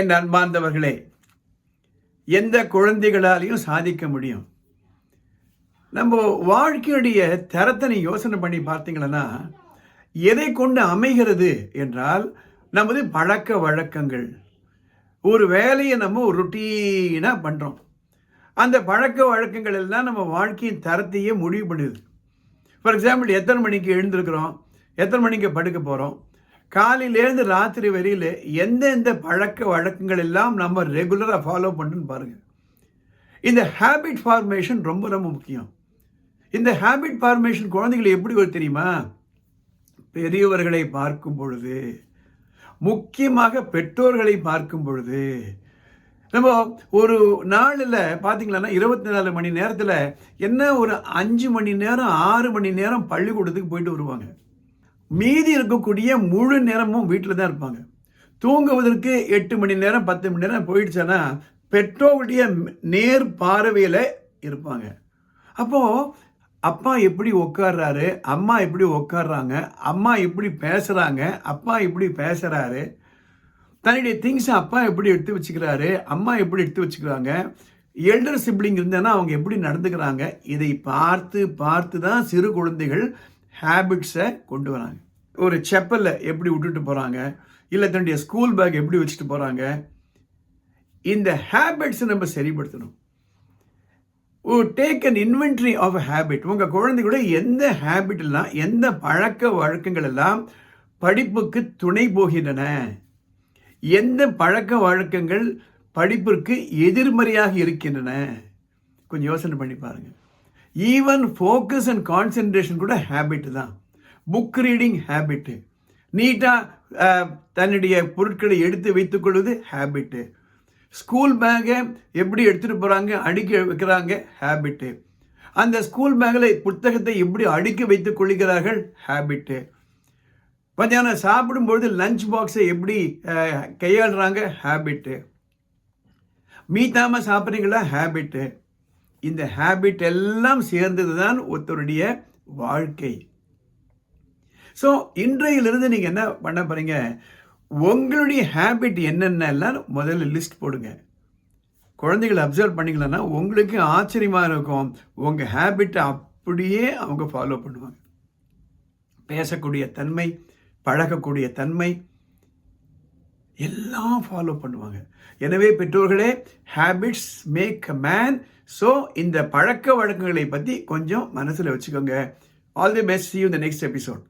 என் அன்பார்ந்தவர்களே எந்த குழந்தைகளாலையும் சாதிக்க முடியும். நம்ம வாழ்க்கையுடைய தரத்தனை யோசனை பண்ணி பார்த்தீங்கன்னா எதை கொண்டு அமைகிறது என்றால் நமது பழக்க வழக்கங்கள். ஒரு வேலையை நம்ம ஒரு ருட்டீனாக பண்ணுறோம் அந்த பழக்க வழக்கங்கள் எல்லாம் நம்ம வாழ்க்கையின் தரத்தையே முடிவு பண்ணுது. ஃபார் எக்ஸாம்பிள் எத்தனை மணிக்கு எழுந்திருக்கிறோம்? எத்தனை மணிக்கு படுக்க போகிறோம் காலையிலேருந்து ராத்திரி வரையில் எந்தெந்த பழக்க வழக்கங்கள் எல்லாம் நம்ம ரெகுலராக ஃபாலோ பண்ணுன்னு பாருங்கள் இந்த ஹேபிட் ஃபார்மேஷன் ரொம்ப ரொம்ப முக்கியம். இந்த ஹேபிட் ஃபார்மேஷன் குழந்தைகளை எப்படி வரும் தெரியுமா? பெரியவர்களை பார்க்கும் பொழுது முக்கியமாக பெற்றோர்களை பார்க்கும் பொழுது நம்ம ஒரு நாளில் பார்த்தீங்களன்னா இருபத்தி நாலு மணி நேரத்தில் என்ன ஒரு அஞ்சு மணி நேரம் ஆறு மணி நேரம் பள்ளிக்கூடத்துக்கு போயிட்டு வருவாங்க. மீதி இருக்கக்கூடிய முழு நேரமும் வீட்டில் தான் இருப்பாங்க. தூங்குவதற்கு எட்டு மணி நேரம் பத்து மணி நேரம் போயிடுச்சுன்னா பெற்றோருடைய நேர் பார்வையில் இருப்பாங்க. அப்போது அப்பா எப்படி உட்கார்றாரு அம்மா எப்படி உட்கார்றாங்க அம்மா எப்படி பேசுகிறாங்க அப்பா எப்படி பேசுகிறாரு தன்னுடைய திங்ஸை அப்பா எப்படி எடுத்து வச்சுக்கிறாரு அம்மா எப்படி எடுத்து வச்சுக்கிறாங்க எல்டர் சிப்ளிங் இருந்தேன்னா அவங்க எப்படி நடந்துக்கிறாங்க இதை பார்த்து பார்த்து தான் சிறு குழந்தைகள் ஹேபிட்ஸை கொண்டு வராங்க. ஒரு செப்பலில் எப்படி விட்டுட்டு போகிறாங்க இல்லை தன்னுடைய ஸ்கூல் பேக் எப்படி வச்சுட்டு போகிறாங்க இந்த ஹேபிட்ஸை நம்ம சரிப்படுத்தணும். Take an inventory of a habit உங்கள் குழந்தைகூட எந்த ஹேபிட் எல்லாம் எந்த பழக்க வழக்கங்கள் எல்லாம் படிப்புக்கு துணை போகின்றன? எந்த பழக்க வழக்கங்கள் படிப்பிற்கு எதிர்மறையாக இருக்கின்றன? கொஞ்சம் யோசனை பண்ணி பாருங்கள் ஈவன் ஃபோக்கஸ் அண்ட் கான்சென்ட்ரேஷன் கூட ஹேபிட் தான். புக் ரீடிங் ஹேபிட்டு நீட்டாக தன்னுடைய பொருட்களை எடுத்து வைத்துக்கொள்வது ஹேபிட்டு ஸ்கூல் பேக்கை எப்படி எடுத்துகிட்டு போகிறாங்க அடுக்கி வைக்கிறாங்க ஹேபிட்டு அந்த ஸ்கூல் பேக்கில் புத்தகத்தை எப்படி அடுக்கி வைத்துக் கொள்கிறார்கள் ஹேபிட்டு மத்தியானம் சாப்பிடும்பொழுது லஞ்ச் பாக்ஸை எப்படி கையாளுறாங்க ஹேபிட்டு மீத்தாமல் சாப்பிட்றீங்களா ஹேபிட்டு இந்த ஹேபிட் எல்லாம் சேர்ந்தது தான் ஒருத்தருடைய வாழ்க்கை. ஸோ இன்றையிலிருந்து நீங்கள் என்ன பண்ண போகிறீங்க உங்களுடைய ஹேபிட் என்னென்னலாம் முதல்ல லிஸ்ட் போடுங்க. குழந்தைகளை அப்சர்வ் பண்ணிங்களன்னா உங்களுக்கு ஆச்சரியமாக இருக்கும். உங்கள் ஹேபிட்டை அப்படியே அவங்க ஃபாலோ பண்ணுவாங்க. பேசக்கூடிய தன்மை பழகக்கூடிய தன்மை எல்லாம் ஃபாலோ பண்ணுவாங்க. எனவே பெற்றோர்களே habits make a man so இந்த பழக்க வழக்கங்களை பற்றி கொஞ்சம் மனசில் வச்சுக்கோங்க. ஆல் தி பெஸ்ட் யூ இந்த நெக்ஸ்ட் எபிசோட்